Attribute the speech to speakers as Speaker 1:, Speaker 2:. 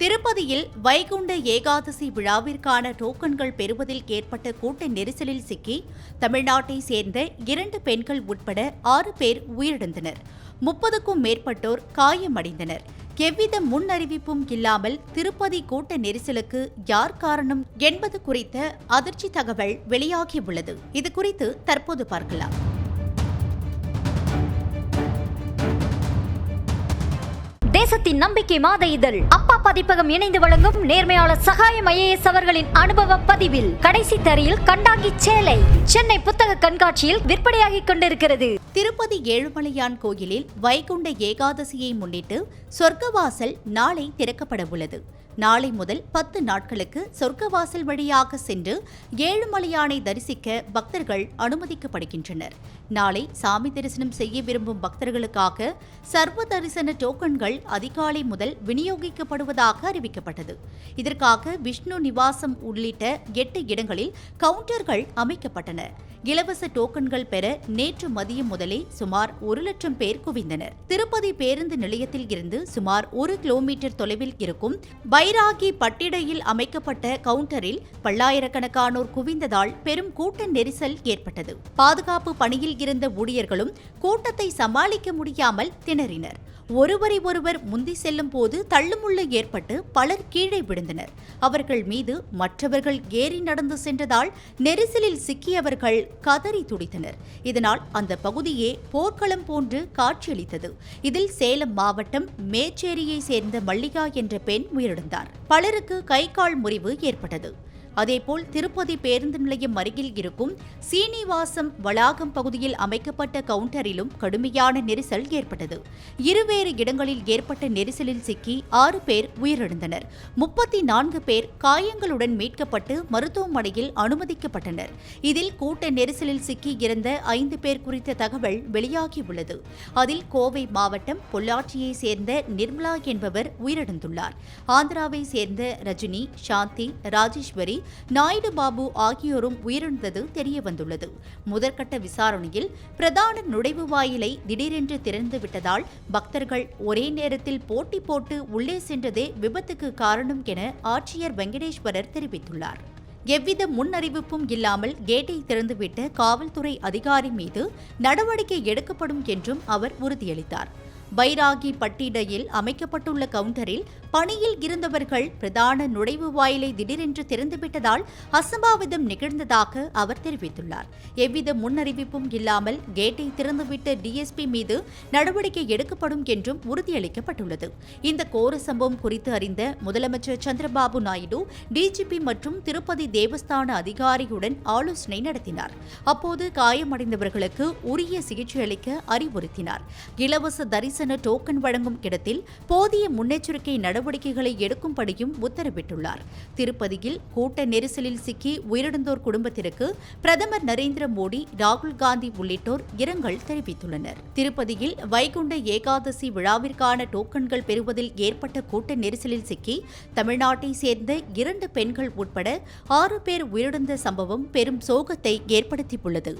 Speaker 1: திருப்பதியில் வைகுண்ட ஏகாதசி விழாவிற்கான டோக்கன்கள் பெறுவதில் ஏற்பட்ட கூட்ட நெரிசலில் சிக்கி தமிழ்நாட்டை சேர்ந்த இரண்டு பெண்கள் உட்பட ஆறு பேர் உயிரிழந்தனர். முப்பதுக்கும் மேற்பட்டோர் காயமடைந்தனர். எவ்வித முன்னறிவிப்பும் இல்லாமல் திருப்பதி கூட்ட நெரிசலுக்கு யார் காரணம் என்பது குறித்த அதிர்ச்சி தகவல் வெளியாகியுள்ளது. இது குறித்து தற்போது பார்க்கலாம்.
Speaker 2: தேசத்தின் நம்பிக்கை மாத இதழ் பதிப்பகம் இணைந்து வழங்கும் நேர்மையாளர் சகாயம் ஐஏஎஸ் அவர்களின் அனுபவ பதிவில் கடைசி தரையில் கண்டாங்கி சேலை. சென்னை புத்தக கண்காட்சியில் விற்பனையாகிக் கொண்டிருக்கிறது.
Speaker 1: திருப்பதி ஏழுமலையான் கோயிலில் வைகுண்ட ஏகாதசியை முன்னிட்டு சொர்க்கவாசல் நாளை திறக்கப்பட உள்ளது நாளை முதல் பத்து நாட்களுக்கு சொர்க்கவாசல் வழியாக சென்று ஏழுமலையானை தரிசிக்க பக்தர்கள் அனுமதிக்கப்படுகின்றனர். நாளை சாமி தரிசனம் செய்ய விரும்பும் பக்தர்களுக்காக சர்வ தரிசன டோக்கன்கள் அதிகாலை முதல் விநியோகிக்கப்படுவதாக அறிவிக்கப்பட்டது. இதற்காக விஷ்ணு நிவாசம் உள்ளிட்ட எட்டு இடங்களில் கவுண்டர்கள் அமைக்கப்பட்டன. இலவச டோக்கன்கள் பெற நேற்று மதியம் முதலே சுமார் ஒரு லட்சம் பேர் குவிந்தனர். திருப்பதி பேருந்து நிலையத்தில் இருந்து சுமார் ஒரு கிலோமீட்டர் தொலைவில் இருக்கும் பை பைராகி பட்டிடையில் அமைக்கப்பட்ட கவுண்டரில் பல்லாயிரக்கணக்கானோர் குவிந்ததால் பெரும் கூட்ட நெரிசல் ஏற்பட்டது. பாதுகாப்பு பணியில் இருந்த ஊழியர்களும் கூட்டத்தை சமாளிக்க முடியாமல் திணறினர். ஒருவரை ஒருவர் முந்தி செல்லும் போது தள்ளுமுள்ளு ஏற்பட்டு பலர் கீழே விழுந்தனர். அவர்கள் மீது மற்றவர்கள் ஏறி நடந்து சென்றதால் நெரிசலில் சிக்கியவர்கள் கதறி துடித்தனர். இதனால் அந்த பகுதியே போர்க்களம் போன்று காட்சியளித்தது. இதில் சேலம் மாவட்டம் மேச்சேரியை சேர்ந்த மல்லிகா என்ற பெண் உயிரிழந்தார். பலருக்கு கை கால் முறிவு ஏற்பட்டது. அதேபோல் திருப்பதி பேருந்து நிலையம் அருகில் இருக்கும் சீனிவாசம் வளாகம் பகுதியில் அமைக்கப்பட்ட கவுண்டரிலும் கடுமையான நெரிசல் ஏற்பட்டது. இருவேறு இடங்களில் ஏற்பட்ட நெரிசலில் சிக்கி ஆறு பேர் உயிரிழந்தனர். முப்பத்தி நான்கு பேர் காயங்களுடன் மீட்கப்பட்டு மருத்துவமனையில் அனுமதிக்கப்பட்டனர். இதில் கூட்ட நெரிசலில் சிக்கி இறந்த ஐந்து பேர் குறித்த தகவல் வெளியாகியுள்ளது. அதில் கோவை மாவட்டம் பொள்ளாச்சியை சேர்ந்த நிர்மலா என்பவர் உயிரிழந்துள்ளார். ஆந்திராவை சேர்ந்த ரஜினி சாந்தி ராஜேஸ்வரி நாயுடு பாபு ஆகியோரும் உயிரிழந்தது தெரியவந்துள்ளது. முதற்கட்ட விசாரணையில் பிரதான நுழைவு வாயிலை திடீரென்று திறந்து விட்டதால் பக்தர்கள் ஒரே நேரத்தில் போட்டி போட்டு உள்ளே சென்றதே விபத்துக்கு காரணம் என ஆட்சியர் வெங்கடேஸ்வரர் தெரிவித்துள்ளார். எவ்வித முன்னறிவிப்பும் இல்லாமல் கேட்டை திறந்துவிட்ட காவல்துறை அதிகாரி மீது நடவடிக்கை எடுக்கப்படும் என்றும் அவர் உறுதியளித்தார். பைராகி பட்டிடையில் அமைக்கப்பட்டுள்ள கவுண்டரில் பணியில் இருந்தவர்கள் பிரதான நுழைவு வாயிலை திடீரென்று திறந்துவிட்டதால் அசம்பாவிதம் நிகழ்ந்ததாக அவர் தெரிவித்துள்ளார். எவ்வித முன்னறிவிப்பும் இல்லாமல் கேட்டை திறந்துவிட்ட டிஎஸ்பி மீது நடவடிக்கை எடுக்கப்படும் என்றும் உறுதியளிக்கப்பட்டுள்ளது. இந்த கோர சம்பவம் குறித்து அறிந்த முதலமைச்சர் சந்திரபாபு நாயுடு டிஜிபி மற்றும் திருப்பதி தேவஸ்தான அதிகாரியுடன் ஆலோசனை நடத்தினார். அப்போது காயமடைந்தவர்களுக்கு உரிய சிகிச்சை அளிக்க அறிவுறுத்தினார். இலவச தரிசன டோக்கன் வழங்கும் இடத்தில் போதிய முன்னெச்சரிக்கை நடவடிக்கைகளை எடுக்கும்படியும் உத்தரவிட்டுள்ளார். திருப்பதியில் கூட்ட நெரிசலில் சிக்கி உயிரிழந்தோர் குடும்பத்திற்கு பிரதமர் நரேந்திர மோடி ராகுல் காந்தி உள்ளிட்டோர் இரங்கல் தெரிவித்துள்ளனர். திருப்பதியில் வைகுண்ட ஏகாதசி விழாவிற்கான டோக்கன்கள் பெறுவதில் ஏற்பட்ட கூட்ட நெரிசலில் சிக்கி தமிழ்நாட்டை சேர்ந்த இரண்டு பெண்கள் உட்பட ஆறு பேர் உயிரிழந்த சம்பவம் பெரும் சோகத்தை ஏற்படுத்தியுள்ளது.